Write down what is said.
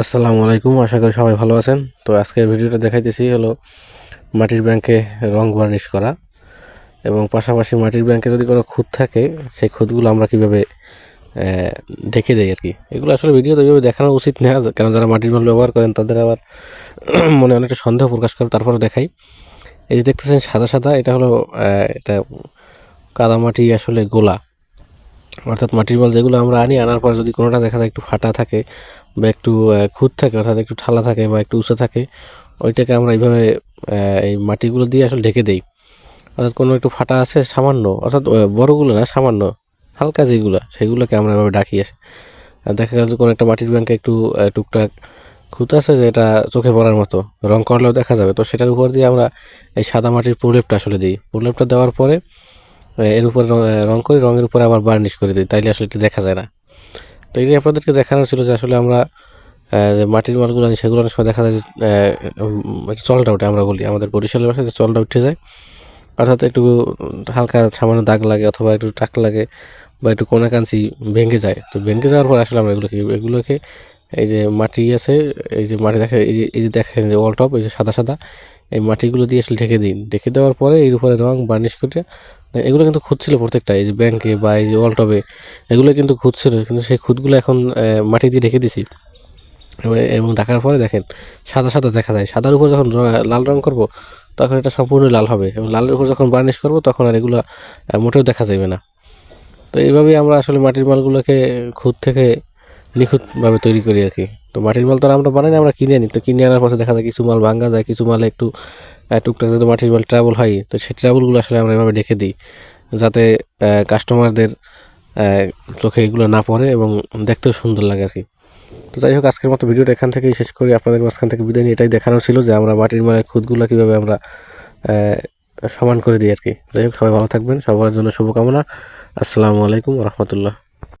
আসসালামু আলাইকুম, আশা করি সবাই ভালো আছেন। তো আজকের ভিডিওটা দেখাইতেছি হলো মাটির ব্যাংকে রং বার্নিশ করা এবং পাশাপাশি মাটির ব্যাংকে যদি কোনো খুঁত থাকে, সেই খুঁতগুলো আমরা কীভাবে ঢেকে দেই আর কি এগুলো আসলে ভিডিও তো এইভাবে দেখানো উচিত না, কারণ যারা মাটির মাল ব্যবহার করেন, তাদের আবার মনে অনেকটা সন্দেহ প্রকাশ করে তারপরে দেখাই। এই যে দেখতেছেন সাদা সাদা, এটা হলো এটা কাদামাটি আসলে গোলা। অর্থাৎ মাটির বল যেগুলো আমরা আনি, আনার পর যদি কোনোটা দেখা যায় একটু ফাটা থাকে বা একটু খুঁত থাকে, অর্থাৎ একটু ঠালা থাকে বা একটু উঁচু থাকে, ওইটাকে আমরা এইভাবে এই মাটিগুলো দিয়ে আসলে ঢেকে দেই। অর্থাৎ কোনো একটু ফাটা আছে, সামান্য, অর্থাৎ বড়গুলো না, সামান্য, হালকা যেগুলো, সেগুলোকে আমরা এভাবে ডাকি আসি দেখা গেল যে কোনো একটা মাটির ব্যাংকে একটু টুকটাক খুঁত আছে যেটা চোখে পড়ার মতো, রং করলেও দেখা যাবে। তো সেটার উপর দিয়ে আমরা এই সাদা মাটির প্রলেপটা আসলে দিই। প্রলেপটা দেওয়ার পরে এর উপরে রং- করি, রঙের উপরে আবার বার্নিশ করে দিই, তাইলে আসলে এটা দেখা যায় না। তো এটাই আপনাদেরকে দেখানো ছিল যে আসলে আমরা যে মাটির মালগুলো আনি, সেগুলো অনেক সময় দেখা যায় যে চলটা ওঠে আমরা বলি, আমাদের বরিশালের ভাষায় যে চলটা উঠে যায়, অর্থাৎ একটু হালকা সামান্য দাগ লাগে অথবা একটু টাক লাগে বা একটু কোনা কাঞ্চি ভেঙে যায়, তো ভেঙে যাওয়ার পর আসলে আমরা এগুলোকে এগুলোকে এই যে মাটি আছে, এই যে মাটি দেখে এই যে এই যে দেখেন যে ওয়াল টপ, এই যে সাদা সাদা, এই মাটিগুলো দিয়ে আসলে ঢেকে দিন। ঢেকে দেওয়ার পরে এর উপরে রং বার্নিশ করে, এগুলো কিন্তু খুঁজছিল প্রত্যেকটা, এই যে ব্যাংকে বা এই যে ওয়াল টপে, এগুলো কিন্তু খুঁজছিল কিন্তু সেই খুঁতগুলো এখন মাটি দিয়ে ঢেকে দিছি। এবং- ঢাকার পরে দেখেন, সাদা সাদা দেখা যায়। সাদার উপর যখন লাল রং করব, তখন এটা সম্পূর্ণ লাল হবে। এবং লালের উপর যখন বার্নিশ করব, তখন আর এগুলো মোটেও দেখা যাবে না। তো এইভাবেই আমরা আসলে মাটির মালগুলোকে খুদ থেকে নিখুঁতভাবে তৈরি করি আর কি। তো মাটির মাল তো আমরা বানাই না, আমরা কিনে আনি। তো কিনে আনার পথে দেখা যায় কিছু মাল ভাঙ্গা যায়, কিছু মালে একটু টুকটাক যদি মাটির মাল ট্রাবল হয়, তো সেই ট্রাবলগুলো আসলে আমরা এভাবে রেখে দিই, যাতে কাস্টমারদের চোখে এগুলো না পড়ে এবং দেখতেও সুন্দর লাগে আর কি। তো যাই হোক, আজকের মতো ভিডিওটা এখান থেকেই শেষ করি। আপনাদের মাঝখান থেকে বিদায় নিয়ে এটাই দেখানো ছিল যে আমরা মাটির মালের খুদগুলো কীভাবে আমরা সমান করে দিই আর কি। যাই হোক, সবাই ভালো থাকবেন, সবার জন্য শুভকামনা। আসসালামু আলাইকুম রহমতুল্লাহ।